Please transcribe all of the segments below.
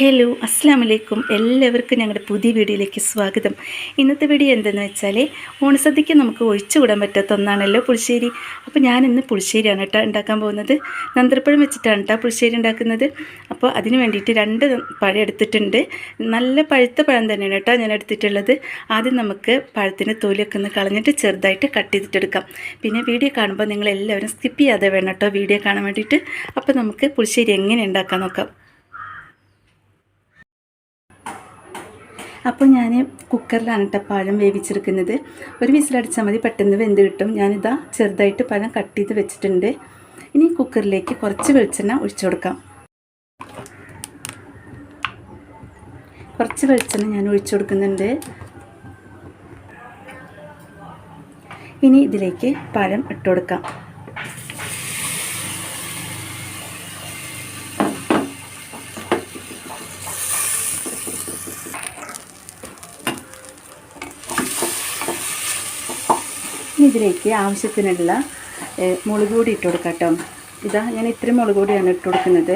Hello അസ്സാം വലൈക്കും എല്ലാവർക്കും ഞങ്ങളുടെ പുതിയ വീഡിയോയിലേക്ക് സ്വാഗതം. ഇന്നത്തെ വീഡിയോ എന്തെന്ന് വെച്ചാൽ ഓണസദ്യക്ക് നമുക്ക് ഒഴിച്ചുകൂടാൻ പറ്റാത്ത ഒന്നാണല്ലോ പുളിശ്ശേരി. അപ്പോൾ ഞാൻ ഇന്ന് പുളിശ്ശേരിയാണ് കേട്ടോ ഉണ്ടാക്കാൻ പോകുന്നത്. നന്ത്രപ്പഴം വെച്ചിട്ടാണ് കേട്ടോ പുളിശ്ശേരി ഉണ്ടാക്കുന്നത്. അപ്പോൾ അതിന് വേണ്ടിയിട്ട് രണ്ട് പഴം എടുത്തിട്ടുണ്ട്. നല്ല പഴുത്ത പഴം തന്നെയാണ് കേട്ടോ ഞാൻ എടുത്തിട്ടുള്ളത്. ആദ്യം നമുക്ക് പഴത്തിന്റെ തൊലിയൊക്കെ ഒന്ന് കളഞ്ഞിട്ട് ചെറുതായിട്ട് കട്ട് ചെയ്തിട്ടെടുക്കാം. പിന്നെ വീഡിയോ കാണുമ്പോൾ നിങ്ങൾ എല്ലാവരും സ്കിപ്പ് ചെയ്യാതെ വേണം കേട്ടോ വീഡിയോ കാണാൻ വേണ്ടിയിട്ട്. അപ്പോൾ നമുക്ക് പുളിശ്ശേരി എങ്ങനെ ഉണ്ടാക്കാൻ നോക്കാം. അപ്പോൾ ഞാൻ കുക്കറിലാണ് കേട്ടോ പഴം വേവിച്ചെടുക്കുന്നത്. ഒരു വിസിലടിച്ചാൽ മതി പെട്ടെന്ന് വെന്ത് കിട്ടും. ഞാനിതാ ചെറുതായിട്ട് പഴം കട്ട് ചെയ്ത് വെച്ചിട്ടുണ്ട്. ഇനി കുക്കറിലേക്ക് കുറച്ച് വെളിച്ചെണ്ണ ഒഴിച്ചു കൊടുക്കാം. കുറച്ച് വെളിച്ചെണ്ണ ഞാൻ ഒഴിച്ചു കൊടുക്കുന്നുണ്ട്. ഇനി ഇതിലേക്ക് പഴം ഇട്ട് കൊടുക്കാം. ഇനി ഇതിലേക്ക് ആവശ്യത്തിനുള്ള മുളക് പൊടി ഇട്ട് കൊടുക്കാം കേട്ടോ. ഇതാ ഞാൻ ഇത്രയും മുളക് പൊടിയാണ് ഇട്ട് കൊടുക്കുന്നത്.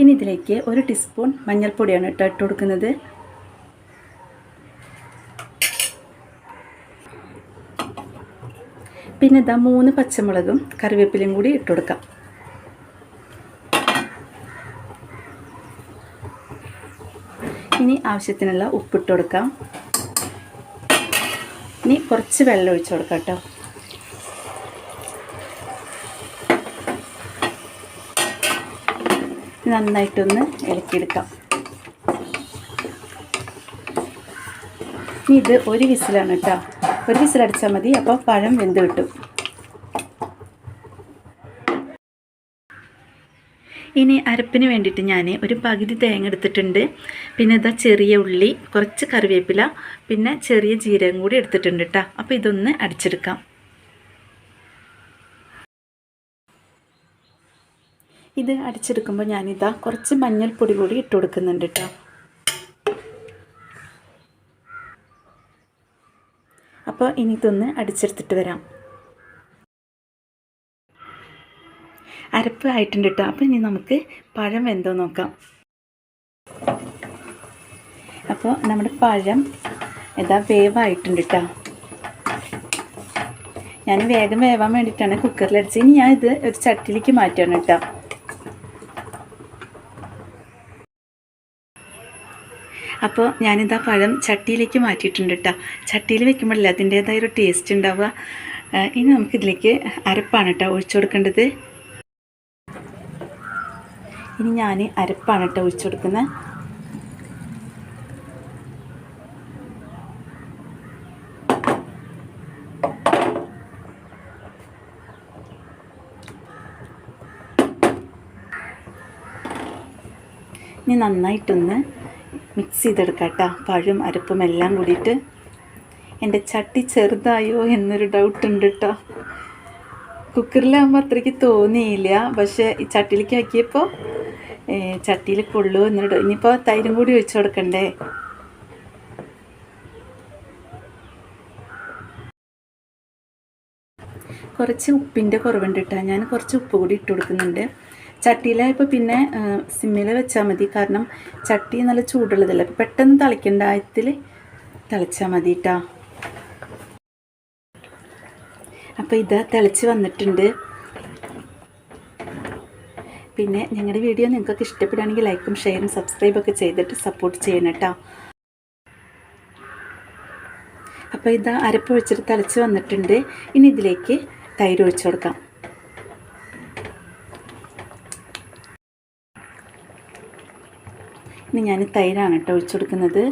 ഇനി ഇതിലേക്ക് ഒരു ടീസ്പൂൺ മഞ്ഞൾപ്പൊടിയാണ് ഇട്ട് ഇട്ട് കൊടുക്കുന്നത്. പിന്നെ ഇതാ മൂന്ന് പച്ചമുളകും കറിവേപ്പിലയും കൂടി ഇട്ട് കൊടുക്കാം. ഇനി ആവശ്യത്തിനുള്ള ഉപ്പിട്ട് കൊടുക്കാം. ഇനി കുറച്ച് വെള്ളം ഒഴിച്ചു കൊടുക്കാം കേട്ടോ. നന്നായിട്ടൊന്ന് ഇളക്കിയെടുക്കാം. ഇനി ഇത് ഒരു വിസിലാണ് കേട്ടോ. ഒരു വിസിലടിച്ചാൽ മതി അപ്പോൾ പഴം വെന്ത് കിട്ടും. ഇനി അരപ്പിന് വേണ്ടിയിട്ട് ഞാൻ ഒരു പകുതി തേങ്ങ എടുത്തിട്ടുണ്ട്. പിന്നെ ഇതാ ചെറിയ ഉള്ളി കുറച്ച് കറിവേപ്പില പിന്നെ ചെറിയ ജീരകം കൂടി എടുത്തിട്ടുണ്ട് കേട്ടോ അപ്പോൾ ഇതൊന്ന് അടിച്ചെടുക്കാം. ഇത് അടിച്ചെടുക്കുമ്പോൾ ഞാനിതാ കുറച്ച് മഞ്ഞൾപ്പൊടി കൂടി ഇട്ട് കൊടുക്കുന്നുണ്ട് കേട്ടോ അപ്പോൾ ഇനി ഇതൊന്ന് അടിച്ചെടുത്തിട്ട് വരാം. അരപ്പ് ആയിട്ടുണ്ട് കേട്ടോ അപ്പോൾ ഇനി നമുക്ക് പഴം വെന്തോ നോക്കാം. അപ്പോൾ നമ്മുടെ പഴം ഇതാ വേവായിട്ടുണ്ട് കേട്ടോ ഞാൻ വേഗം വേവാൻ വേണ്ടിയിട്ടാണ് കുക്കറിലടിച്ചത് ഇനി ഞാൻ ഇത് ഒരു ചട്ടിലേക്ക് മാറ്റുകയാണ് കേട്ടോ അപ്പോൾ ഞാനിതാ പഴം ചട്ടിയിലേക്ക് മാറ്റിയിട്ടുണ്ട് കേട്ടോ ചട്ടിയിൽ വെക്കുമ്പോഴല്ലേ അതിന്റേതായ ഒരു ടേസ്റ്റ് ഉണ്ടാവുക. ഇനി നമുക്കിതിലേക്ക് അരപ്പാണ് കേട്ടോ ഒഴിച്ചു കൊടുക്കേണ്ടത്. ഇനി ഞാൻ അരപ്പാണ് കേട്ടോ ഒഴിച്ചു കൊടുക്കുന്നത് ഇനി നന്നായിട്ടൊന്ന് മിക്സ് ചെയ്തെടുക്കാം കേട്ടോ. പഴും അരപ്പും എല്ലാം കൂടിയിട്ട്. എന്റെ ചട്ടി ചെറുതായോ എന്നൊരു ഡൗട്ട് ഉണ്ട് കേട്ടോ. കുക്കറിലാകുമ്പോൾ അത്രയ്ക്ക് തോന്നിയില്ല. പക്ഷേ ഈ ചട്ടിയിലേക്ക് ആക്കിയപ്പോൾ ചട്ടിയിൽ കൊള്ളു എന്നിട്ട് ഇനിയിപ്പോൾ തൈരും കൂടി ഒഴിച്ചു കൊടുക്കണ്ടേ? കുറച്ച് ഉപ്പിന്റെ കുറവുണ്ട് കേട്ടോ. ഞാൻ കുറച്ച് ഉപ്പ് കൂടി ഇട്ട് കൊടുക്കുന്നുണ്ട്. ചട്ടിയിലായപ്പോൾ പിന്നെ സിമ്മിൽ വെച്ചാൽ മതി. കാരണം ചട്ടി നല്ല ചൂടുള്ളതല്ല. അപ്പോൾ പെട്ടെന്ന് തിളയ്ക്കേണ്ട ആയത്തിൽ തിളച്ചാൽ മതി കേട്ടോ. അപ്പോൾ ഇതാ തിളച്ച് വന്നിട്ടുണ്ട്. പിന്നെ ഞങ്ങളുടെ വീഡിയോ നിങ്ങൾക്ക് ഇഷ്ടപ്പെടുകയാണെങ്കിൽ ലൈക്കും ഷെയറും സബ്സ്ക്രൈബൊക്കെ ചെയ്തിട്ട് സപ്പോർട്ട് ചെയ്യണം കേട്ടോ. അപ്പോൾ ഇത് അരപ്പ് ഒഴിച്ചിട്ട് തിളച്ച് വന്നിട്ടുണ്ട്. ഇനി ഇതിലേക്ക് തൈര് ഒഴിച്ചു കൊടുക്കാം. ഇനി ഞാൻ തൈരാണ് കേട്ടോ ഒഴിച്ചു കൊടുക്കുന്നത്.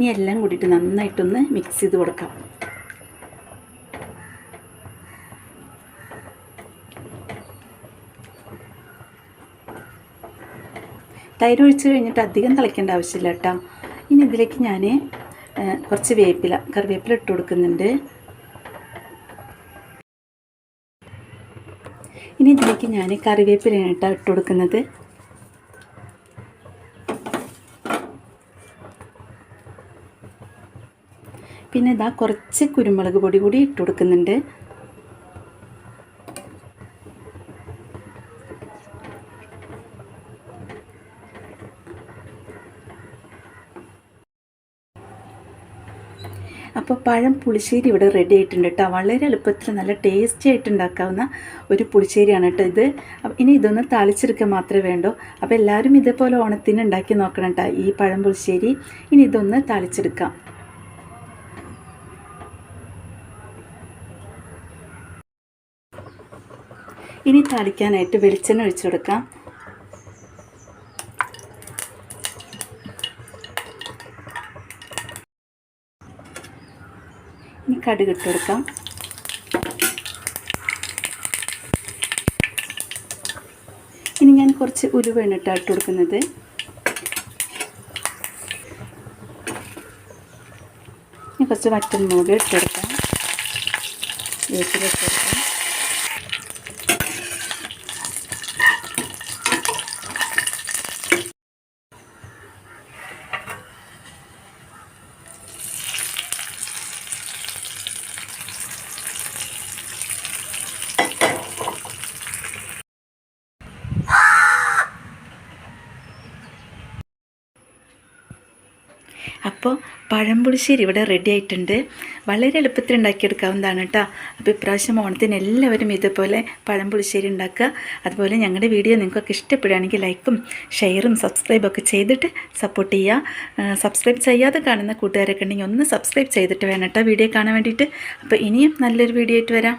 ഇനി എല്ലാം കൂടിയിട്ട് നന്നായിട്ടൊന്ന് മിക്സ് ചെയ്ത് കൊടുക്കാം. തൈര് ഒഴിച്ച് കഴിഞ്ഞിട്ട് അധികം തിളയ്ക്കേണ്ട ആവശ്യമില്ല കേട്ടോ. ഇനി ഇതിലേക്ക് ഞാൻ കുറച്ച് വേപ്പില കറിവേപ്പില ഇട്ട് കൊടുക്കുന്നുണ്ട്. ഇനി ഇതിലേക്ക് ഞാൻ കറിവേപ്പിലയാണ് കേട്ടോ ഇട്ട് കൊടുക്കുന്നത്. പിന്നെ ഇതാ കുറച്ച് കുരുമുളക് പൊടി കൂടി ഇട്ട് കൊടുക്കുന്നുണ്ട്. അപ്പോൾ പഴം പുളിശ്ശേരി ഇവിടെ റെഡി ആയിട്ടുണ്ട് കേട്ടോ. വളരെ എളുപ്പത്തിൽ നല്ല ടേസ്റ്റി ആയിട്ട് ഉണ്ടാക്കാവുന്ന ഒരു പുളിശ്ശേരിയാണ് കേട്ടോ ഇത്. ഇനി ഇതൊന്ന് താളിച്ചെടുക്കുക മാത്രമേ വേണ്ടൂ. അപ്പോൾ എല്ലാവരും ഇതേപോലെ ഓണത്തിന് ഉണ്ടാക്കി നോക്കണം കേട്ടോ ഈ പഴം പുളിശ്ശേരി. ഇനി ഇതൊന്ന് താളിച്ചെടുക്കാം. ഇനി താളിക്കാനായിട്ട് വെളിച്ചെണ്ണ ഒഴിച്ചു കൊടുക്കാം. ഇനി കടുക് ഇട്ട് കൊടുക്കാം. ഇനി ഞാൻ കുറച്ച് ഉലുവയാണ് ഇട്ട് ഇട്ട് കൊടുക്കുന്നത്. ഇനി കുറച്ച് വറ്റൽ മുളക് ഇട്ട് അപ്പോൾ പഴംപുളിശ്ശേരി ഇവിടെ റെഡി ആയിട്ടുണ്ട്. വളരെ എളുപ്പത്തിൽ ഉണ്ടാക്കിയെടുക്കാവുന്നതാണ് കേട്ടോ. അപ്പോൾ ഇപ്രാവശ്യം ഓണത്തിന് എല്ലാവരും ഇതുപോലെ പഴംപുളിശ്ശേരി ഉണ്ടാക്കുക. അതുപോലെ ഞങ്ങളുടെ വീഡിയോ നിങ്ങൾക്കൊക്കെ ഇഷ്ടപ്പെടുകയാണെങ്കിൽ ലൈക്കും ഷെയറും സബ്സ്ക്രൈബൊക്കെ ചെയ്തിട്ട് സപ്പോർട്ട് ചെയ്യുക. സബ്സ്ക്രൈബ് ചെയ്യാതെ കാണുന്ന കൂട്ടുകാരൊക്കെ ഉണ്ടെങ്കിൽ ഒന്ന് സബ്സ്ക്രൈബ് ചെയ്തിട്ട് വേണം കേട്ടോ വീഡിയോ കാണാൻ വേണ്ടിയിട്ട്. അപ്പോൾ ഇനിയും നല്ലൊരു വീഡിയോ ആയിട്ട് വരാം.